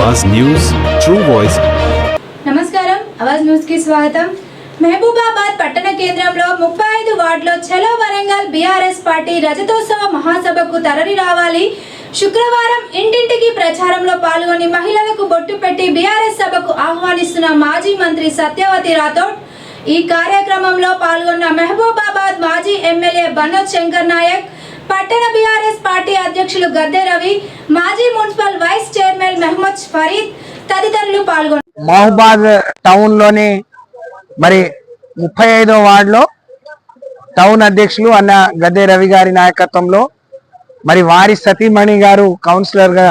అవాజ్ news true voice నమస్కారం. అవాజ్ న్యూస్కి స్వాగతం. మహబూబాబాద్ పట్టణ కేంద్రంలో ముప్పై ఐదు వార్డులో చలో వరంగల్ బీఆర్ఎస్ పార్టీ రజతోత్సవ మహాసభకు తరలి రావాలి. శుక్రవారం ఇంటింటికి ప్రచారంలో పాల్గొని మహిళలకు బొట్టు పెట్టి బీఆర్ఎస్ సభకు ఆహ్వానిస్తున్న మాజీ మంత్రి సత్యవతి రాథోడ్ ఈ కార్యక్రమంలో పాల్గొన్న మహబూబాబాద్ మాజీ ఎమ్మెల్యే బనోజ్ శంకర్ నాయక్ పట్టణ బీఆర్ఎస్ పార్టీ అధ్యక్షులు గద్దె రవి మాజీ municipal vice chairman Mohammed Farid తదితరులు పాల్గొన్నారు. మహబాద్ టౌన్లోని మరి ముప్పై ఐదో వార్డులో టౌన్ అధ్యక్షులు అన్న గద్దె రవి గారి నాయకత్వంలో మరి వారి సతీమణి గారు కౌన్సిలర్గా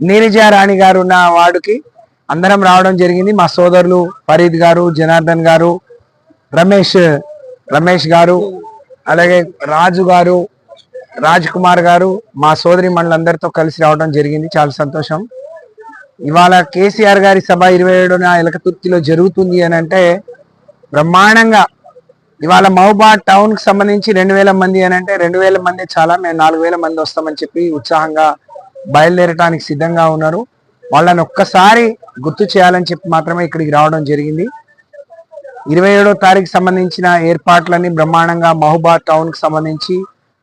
నీరజా రాణి గారు ఉన్న వార్డుకి అందరం రావడం జరిగింది. మా సోదరులు ఫరీద్ గారు జనార్దన్ గారు రమేష్ రమేష్ గారు అలాగే రాజు గారు రాజ్ కుమార్ గారు మా సోదరి మండలందరితో కలిసి రావడం జరిగింది. చాలా సంతోషం. ఇవాళ కేసీఆర్ గారి సభ ఇరవై ఏడున ఎలకతుర్తిలో జరుగుతుంది అని అంటే బ్రహ్మాండంగా. ఇవాళ మహబాద్ టౌన్కు సంబంధించి రెండు వేల మంది అని అంటే రెండు వేల మంది చాలా మేము నాలుగు వేల మంది వస్తామని చెప్పి ఉత్సాహంగా బయలుదేరటానికి సిద్ధంగా ఉన్నారు. వాళ్ళని ఒక్కసారి గుర్తు చేయాలని చెప్పి మాత్రమే ఇక్కడికి రావడం జరిగింది. ఇరవై ఏడో తారీఖు సంబంధించిన ఏర్పాట్లన్నీ బ్రహ్మాండంగా మహబాద్ టౌన్కి సంబంధించి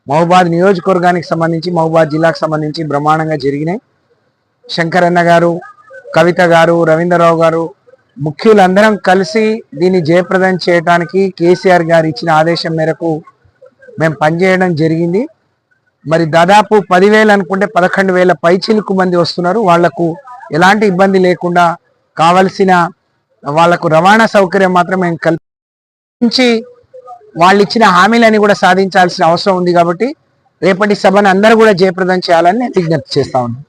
మహబాద్ నియోజకవర్గానికి సంబంధించి మహబాద్ జిల్లాకు సంబంధించి బ్రహ్మాండంగా జరిగినాయి. శంకరన్న గారు కవిత గారు రవీంద్రరావు గారు ముఖ్యులందరం కలిసి దీన్ని జయప్రదం చేయడానికి కేసీఆర్ గారు ఇచ్చిన ఆదేశం మేరకు మేము పనిచేయడం జరిగింది. మరి దాదాపు పదివేలు అనుకుంటే పదకొండు వేల పైచిలుకు మంది వస్తున్నారు. వాళ్ళకు ఎలాంటి ఇబ్బంది లేకుండా కావలసిన వాళ్ళకు రవాణా సౌకర్యం మాత్రం మేము కల్పించి వాళ్ళు ఇచ్చిన హామీలని కూడా సాధించాల్సిన అవసరం ఉంది కాబట్టి రేపటి సభను అందరూ కూడా జయప్రదం చేయాలని నేను విజ్ఞప్తి చేస్తా ఉన్నాను.